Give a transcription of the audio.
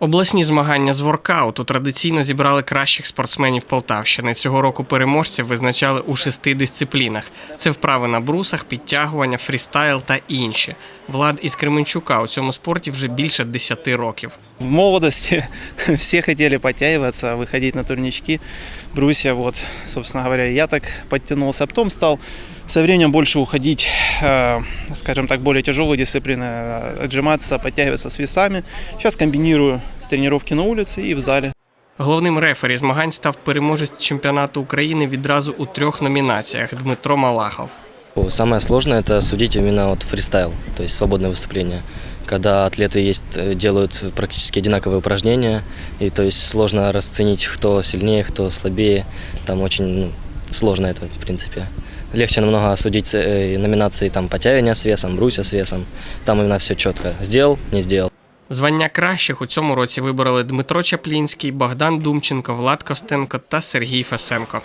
Обласні змагання з воркауту традиційно зібрали кращих спортсменів Полтавщини. Цього року переможців визначали у шести дисциплінах: це вправи на брусах, підтягування, фрістайл та інші. Влад із Кременчука у цьому спорті вже більше 10 років. В молодости все хотели подтягиваться, выходить на турнички, брусья, вот, собственно говоря, я так подтянулся. А потом стал со временем больше уходить, э, скажем так, более тяжелые дисциплины, э, отжиматься, подтягиваться с весами. Сейчас комбинирую с тренировки на улице и в зале. Головним рефері змагань став переможець чемпіонату України відразу у трьох номінаціях Дмитро Малахов. О, Самое сложное это судить именно вот фристайл, то есть свободное выступление. Когда атлеты есть, э, делают практически одинаковые упражнения, и то есть сложно расценить, кто сильнее, кто слабее. Там очень ну, сложно это, в принципе. Легче намного судить э, номинации там подтягивания с весом, брусья с весом. Там именно все четко. Сделал, не сделал. Звання кращих у цьому році вибороли Дмитро Чаплінський, Богдан Думченко, Влад Костенко та Сергій Фесенко.